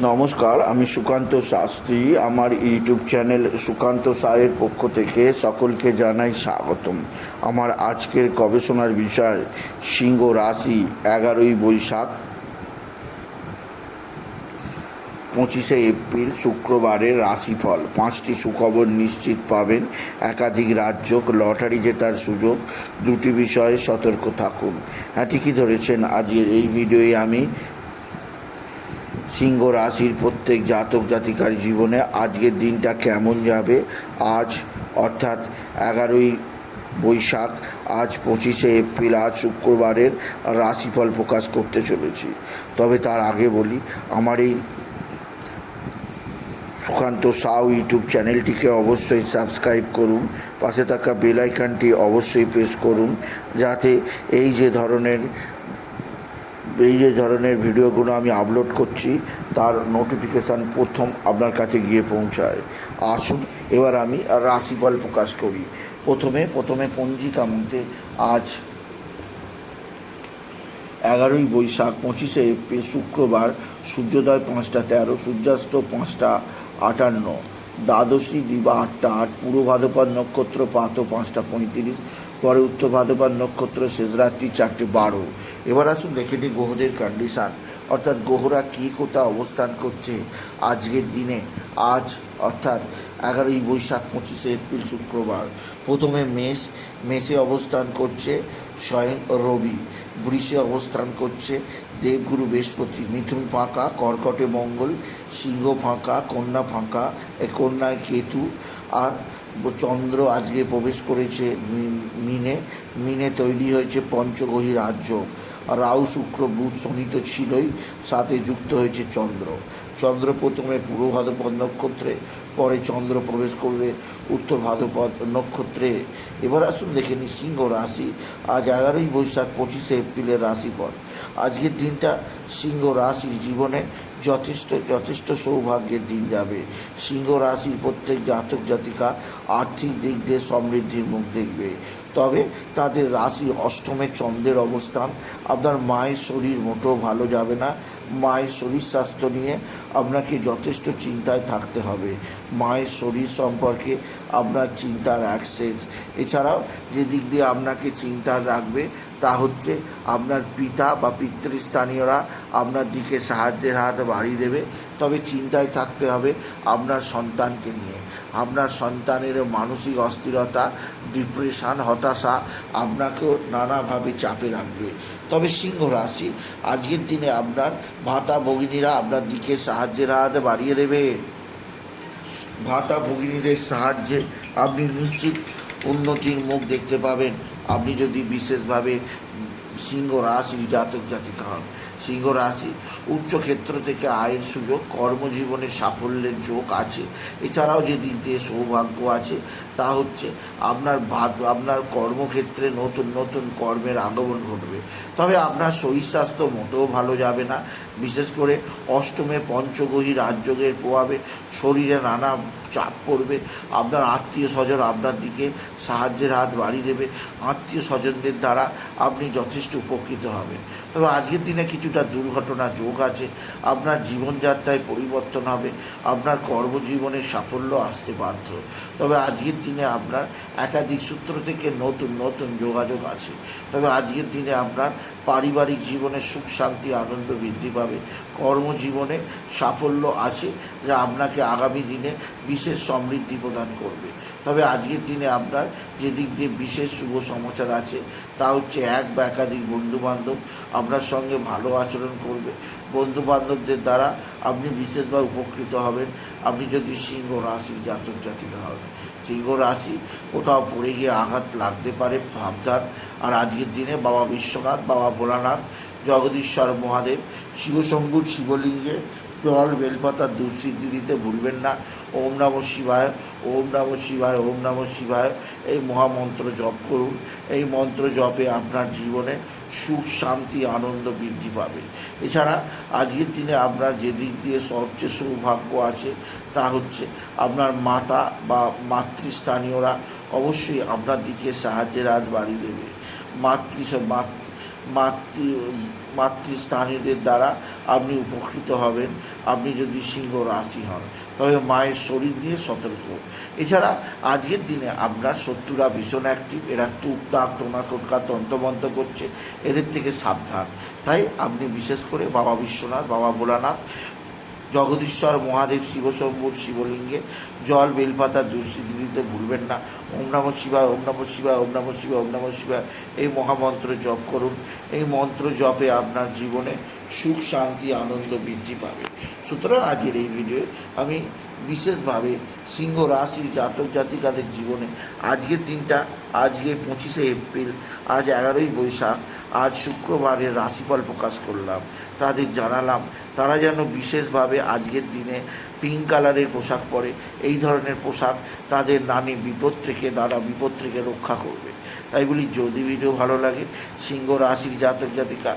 নমস্কার, আমি সুকান্ত শাস্ত্রী। আমার ইউটিউব চ্যানেল সুকান্ত সায়ের পক্ষ থেকে সকলকে জানাই স্বাগতম। আমার আজকের গবেষণার বিষয়, সিংহ রাশি, এগারোই বৈশাখ, পঁচিশে এপ্রিল, শুক্রবারের রাশিফল। পাঁচটি সুখবর নিশ্চিত পাবেন। একাধিক রাজ্য লটারি জেতার সুযোগ, দুটি বিষয়ে সতর্ক থাকুন। হ্যাঁ ঠিকই ধরেছেন। আজকের এই ভিডিওয়ে আমি সিংহ রাশির প্রত্যেক জাতক জাতিকার জীবনে আজকের দিনটা কেমন যাবে? আজ, অর্থাৎ এগারোই বৈশাখ, আজ পঁচিশে এপ্রিল, আজ শুক্রবারের রাশিফল প্রকাশ করতে চলেছি। তবে তার আগে বলি, আমার এই সুকান্ত সাউ ইউটিউব চ্যানেলটিকে অবশ্যই সাবস্ক্রাইব করুন, পাশে থাকা বেল আইকনটি অবশ্যই প্রেস করুন, যাতে এই যে ধরনের এই যে ধরনের ভিডিওগুলো আমি আপলোড করছি, তার নোটিফিকেশান প্রথম আপনার কাছে গিয়ে পৌঁছায়। আসুন, এবার আমি রাশিফল প্রকাশ করি। প্রথমে প্রথমে পঞ্জিকা মধ্যে আজ এগারোই বৈশাখ, পঁচিশে এপ্রিল, শুক্রবার, সূর্যোদয় পাঁচটা তেরো, সূর্যাস্ত পাঁচটা আটান্ন, দ্বাদশী দিবা আটটা আট, পূর্ব নক্ষত্র পাত পাঁচটা পঁয়ত্রিশ পরে উত্তর ভাদ্রপদ নক্ষত্র শেষ রাত্রি চারটে বারো। এবার আসুন দেখে নিই গ্রহদের কন্ডিশান অর্থাৎ গ্রহরা কী কোথায় অবস্থান করছে আজকের দিনে? আজ, অর্থাৎ এগারোই বৈশাখ, পঁচিশে এপ্রিল, শুক্রবার। প্রথমে মেষ, মেষে অবস্থান করছে স্বয়ং রবি, বৃষে অবস্থান করছে দেবগুরু বৃহস্পতি। মিথুন ফাঁকা, কর্কটে মঙ্গল, সিংহ ফাঁকা, কন্যা ফাঁকা কন্যায় কেতু, আর চন্দ্র আজকে প্রবেশ করেছে মিনে। মিনে তৈরি হয়েছে পঞ্চগহী রাজ্য। রাহু, শুক্র, বুধ, শনি তো ছিলই, সাথে যুক্ত হয়েছে চন্দ্র। চন্দ্র প্রথমে পূর্ব ভাদ্রপদ নক্ষত্রে, পরে চন্দ্র প্রবেশ করবে উত্তর ভাদ্রপদ নক্ষত্রে। এবার আসুন দেখে নিই সিংহ রাশি। আজ এগারোই বৈশাখ, পঁচিশে এপ্রিলের রাশিফল। আজকের দিনটা সিংহ রাশির জীবনে যথেষ্ট যথেষ্ট সৌভাগ্যের দিন যাবে। সিংহ রাশির প্রত্যেক জাতক জাতিকা আর্থিক দিক দিয়ে সমৃদ্ধির মুখ দেখবে। তবে তাদের রাশি অষ্টমে চন্দ্রের অবস্থান। আপনার মায়ের শরীর মোটেও ভালো যাবে না। মায়ের শরীর স্বাস্থ্য নিয়ে আপনাকে যথেষ্ট চিন্তায় থাকতে হবে। মায়ের শরীর সম্পর্কে আপনার চিন্তার অ্যাক্সেস এছাড়াও যে দিক দিয়ে আপনাকে চিন্তা রাখবে তা হচ্ছে আপনার পিতা বা পিতৃস্থানীয়রা আপনার দিকে সাহায্যের হাত বাড়িয়ে দেবে। তবে চিন্তায় থাকতে হবে আপনার সন্তানকে নিয়ে। আপনার সন্তানের মানসিক অস্থিরতা, ডিপ্রেশান, হতাশা আপনাকেও নানাভাবে চাপে রাখবে। তবে সিংহ রাশি, আজকের দিনে আপনার ভাতা ভগিনীরা আপনার দিকে সাহায্যের হাত বাড়িয়ে দেবে। ভাতা ভগিনীদের সাহায্যে আপনি নিশ্চিত উন্নতির মুখ দেখতে পাবেন। আপনি যদি বিশেষভাবে সিংহ রাশি, জাতক জাতিকা হন, সিংহ রাশি, উচ্চ ক্ষেত্র থেকে আয়ের সুযোগ, কর্মজীবনে সাফল্যের যোগ আছে। এছাড়াও যে দিক দিয়ে সৌভাগ্য আছে, তা হচ্ছে আপনার ভাত আপনার কর্মক্ষেত্রে নতুন নতুন কর্মের আগমন ঘটবে। তবে আপনার শরীর স্বাস্থ্য মোটেও ভালো যাবে না। বিশেষ করে অষ্টমে পঞ্চগ্রহী রাজযোগের প্রভাবে শরীরে নানা চাপ পড়বে আপনার আত্মীয় স্বজন আপনার দিকে সাহায্যের হাত বাড়িয়ে দেবে, আত্মীয় স্বজনদের দ্বারা আপনি যথেষ্ট উপকৃত হবেন। তবে আজকের দিনে কিছুটা দুর্ঘটনা যোগ আছে, আপনার জীবনযাত্রায় পরিবর্তন হবে, আপনার কর্মজীবনে সাফল্য আসতে বাধ্য। তবে আজকের দিনে আপনার একাধিক সূত্র থেকে নতুন নতুন যোগাযোগ আছে। তবে আজকের দিনে আপনার পারিবারিক জীবনে সুখ, শান্তি, আনন্দ বৃদ্ধি পাবে। কর্মজীবনে সাফল্য আছে যা আপনাকে আগামী দিনে বিশেষ সমৃদ্ধি প্রদান করবে। তবে আজকের দিনে আপনার যেদিক দিয়ে বিশেষ শুভ সমাচার আছে, তা হচ্ছে এক বা একাধিক বন্ধুবান্ধব আপনার সঙ্গে ভালো আচরণ করবে। বন্ধুবান্ধবদের দ্বারা আপনি বিশেষভাবে উপকৃত হবেন। আপনি যদি সিংহ রাশির জাতক জাতিকা হবেন, সিংহ রাশি কোথাও পড়ে গিয়ে আঘাত লাগতে পারে ভাবধান আর আজকের দিনে বাবা বিশ্বনাথ, বাবা ভোলানাথ, জগদীশ্বর মহাদেব শিবশম্ভুর শিবলিঙ্গে, জল, বেলপাতা দুঃসিদ্ধি দিতে ভুলবেন না। ওম নম শিবায়, ওম নম শিবায়, ওম নম শিবায়। এই মহামন্ত্র জপ করুন। এই মন্ত্র জপে আপনার জীবনে সুখ, শান্তি, আনন্দ বৃদ্ধি পাবে। এছাড়া আজকের দিনে আপনার যে দিক দিয়ে সবচেয়ে সৌভাগ্য আছে তা হচ্ছে আপনার মাতা বা মাতৃস্থানীয়রা অবশ্যই আপনার দিকে সাহায্যের আজ বাড়িয়ে দেবে। মাতৃ মাতৃ মাতৃস্থানীয়দের দ্বারা আপনি উপকৃত হবেন, আপনি যদি সিংহ রাশি হন, তবে মায়ের শরীর নিয়ে সতর্ক। এছাড়া আজকের দিনে আপনার শত্রুরা ভীষণ অ্যাক্টিভ এরা তুপ টোনা টোটকা তন্তমন্ত করছে, এদের থেকে সাবধান। তাই আপনি বিশেষ করে বাবা বিশ্বনাথ, বাবা ভোলানাথ জগদীশ্বর, মহাদেব, শিবশম্ভুর শিবলিঙ্গে, জল, বেলপাতা দুঃস্থিতি দিতে ভুলবেন না। ওম নম শিবায়, ওম নম শিবায়, ওম নম শিবায়, ওম নম শিবায়। এই মহামন্ত্র জপ করুন। এই মন্ত্র জপে আপনার জীবনে সুখ, শান্তি, আনন্দ বৃদ্ধি পাবে। সুতরাং আজকের এই ভিডিও আমি বিশেষভাবে সিংহ রাশির জাতক জাতিকাদের জীবনে আজকের দিনটা, আজকে পঁচিশে এপ্রিল, আজ এগারোই বৈশাখ, আজ শুক্রবারের রাশিফল প্রকাশ করলাম। তাদের জানালাম, তারা যেন বিশেষভাবে আজকের দিনে পিঙ্ক কালারের পোশাক পরে, এই ধরনের পোশাক তাদের নানি বিপদ থেকে, দাদা বিপদ থেকে রক্ষা করবে। তাই বলি, যদি ভিডিও ভালো লাগে, সিংহ রাশির জাতক জাতিকা